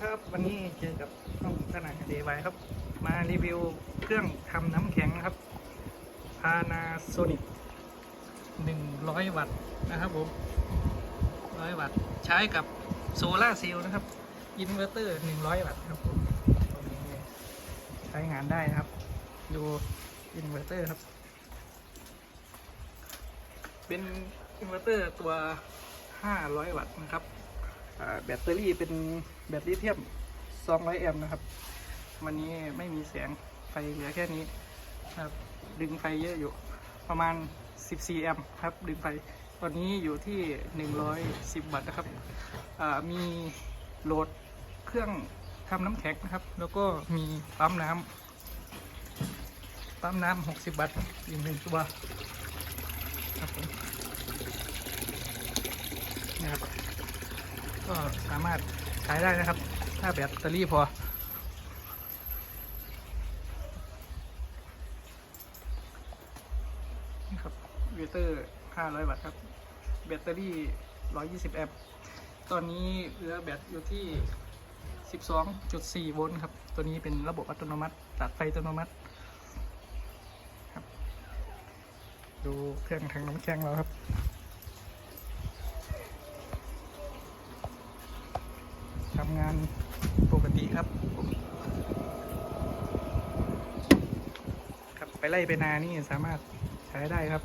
ครับ วันนี้เจอกับช่องสนามเดวายครับ มารีวิวเครื่องทำน้ำแข็งนะครับ Panasonic 100 วัตต์นะครับผม100 วัตต์ใช้กับโซลาร์เซลล์นะครับอินเวอร์เตอร์ 100 วัตต์ครับผมตัวนี้ใช้งานได้นะครับ ดูอินเวอร์เตอร์ครับ เป็นอินเวอร์เตอร์ตัว 500 วัตต์นะครับ แบตเตอรี่เป็นแบตลิเธียม 200 แอมป์นะครับ วันนี้ไม่มีแสงไฟเหลือแค่นี้ครับดึงไฟเยอะอยู่ประมาณ 14 แอมป์ครับ ดึงไฟ ตอนนี้อยู่ที่ 110 วัตต์นะครับ มีโหลดเครื่องทำน้ำแข็งนะครับ แล้วก็มีปั๊มน้ำปั๊มน้ำ60 วัตต์อีกหนึ่งตัวครับผมนี่ครับ ก็สามารถใช้ได้นะครับ ถ้าแบตเตอรี่พอ นี่ครับเวเตอร์ 500 วัตต์ครับ แบตเตอรี่ 120 แอมป์ตอนนี้เหลือแบตอยู่ที่ 12.4 โวลต์ครับ ตัวนี้เป็นระบบอัตโนมัติ ตัดไฟอัตโนมัติครับ ดูเครื่องทางน้ำแข็งเราครับ ทำงานปกติครับ ครับไปไล่ไปนานี่สามารถใช้ได้ครับ